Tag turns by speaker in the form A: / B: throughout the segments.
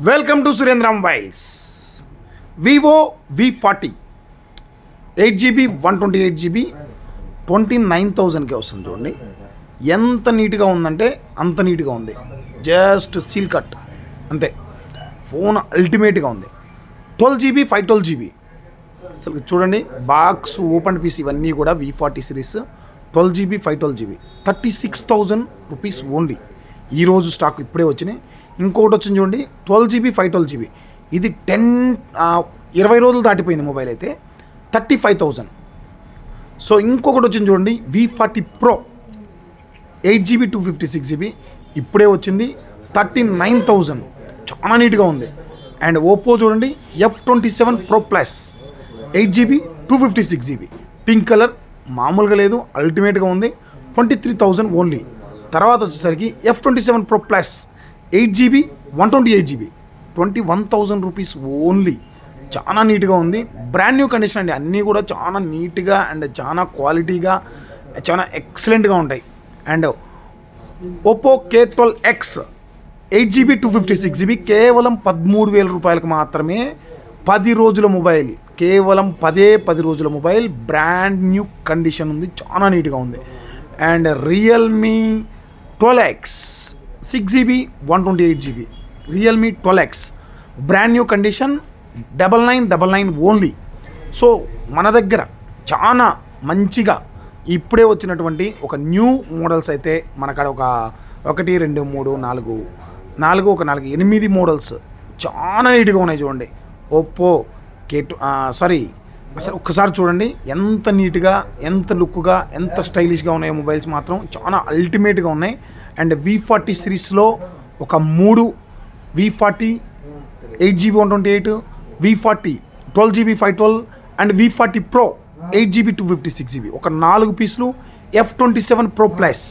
A: Welcome to Surendram vice Vivo V forty eight GB one twenty eight GB twenty nine థౌజండ్కే వస్తుంది చూడండి. ఎంత నీట్గా ఉందంటే అంత నీట్గా ఉంది. జస్ట్ సీల్ కట్ అంతే. ఫోన్ అల్టిమేట్గా ఉంది. Twelve GB five twelve GB అసలు చూడండి బాక్స్ ఓపెన్ పీస్ ఇవన్నీ కూడా V forty series twelve GB five twelve GB thirty six thousand rupees only ఈరోజు స్టాక్ ఇప్పుడే వచ్చినాయి. ఇంకొకటి వచ్చింది చూడండి twelve GB five twelve GB ఇది టెన్ ఇరవై రోజులు దాటిపోయింది మొబైల్ అయితే థర్టీ ఫైవ్ థౌజండ్ సో ఇంకొకటి వచ్చింది చూడండి V forty pro eight GB two fifty six GB ఇప్పుడే వచ్చింది థర్టీ నైన్ థౌజండ్ చాలా నీట్గా ఉంది. అండ్ ఓప్పో చూడండి F twenty seven pro plus eight GB two fifty six GB pink colour మామూలుగా లేదు అల్టిమేట్గా ఉంది ట్వంటీ త్రీ థౌజండ్ ఓన్లీ తర్వాత వచ్చేసరికి F twenty seven pro plus eight GB one twenty eight GB. Twenty one thousand rupees only. చాలా నీట్గా ఉంది. Brand new condition అండి. అన్నీ కూడా చాలా నీట్గా అండ్ చాలా క్వాలిటీగా చాలా ఎక్సలెంట్గా ఉంటాయి. And Oppo K twelve X eight GB two fifty six GB కేవలం పదమూడు వేల రూపాయలకు మాత్రమే పది రోజుల మొబైల్ కేవలం పదే పది రోజుల మొబైల్ బ్రాండ్ న్యూ కండిషన్ ఉంది. చాలా నీట్గా ఉంది. And Realme twelve X six GB one twenty eight GB. Realme twelve X brand new condition double nine double nine only so మన దగ్గర చాలా మంచిగా ఇప్పుడే వచ్చినటువంటి ఒక న్యూ మోడల్స్ అయితే మనకాడ ఒక ఒకటి రెండు మూడు నాలుగు నాలుగు ఒక నాలుగు ఎనిమిది మోడల్స్ చాలా నీట్గా ఉన్నాయి చూడండి. ఒప్పో కే సారీ అసలు ఒక్కసారి చూడండి ఎంత నీట్గా ఎంత లుక్గా ఎంత స్టైలిష్గా ఉన్నాయి మొబైల్స్ మాత్రం చాలా అల్టిమేట్గా ఉన్నాయి. అండ్ వి ఫార్టీ సిరీస్లో ఒక మూడు V forty eight GB one twenty eight V forty twelve GB five twelve and V forty pro eight GB two fifty six GB. ఒక నాలుగు పీసులు F twenty seven pro plus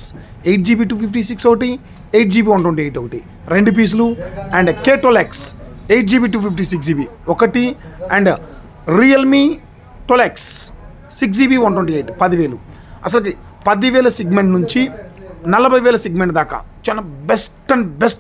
A: eight GB two fifty six ఒకటి eight GB one twenty eight ఒకటి. రెండు పీసులు and K twelve X eight GB two fifty six GB. ఒకటి and Realme twelve X six GB one twenty eight పదివేలు. అసలు పదివేల segment నుంచి నలభై వేల సిగ్మెంట్ దాకా. చాలా బెస్ట్ అండ్ బెస్ట్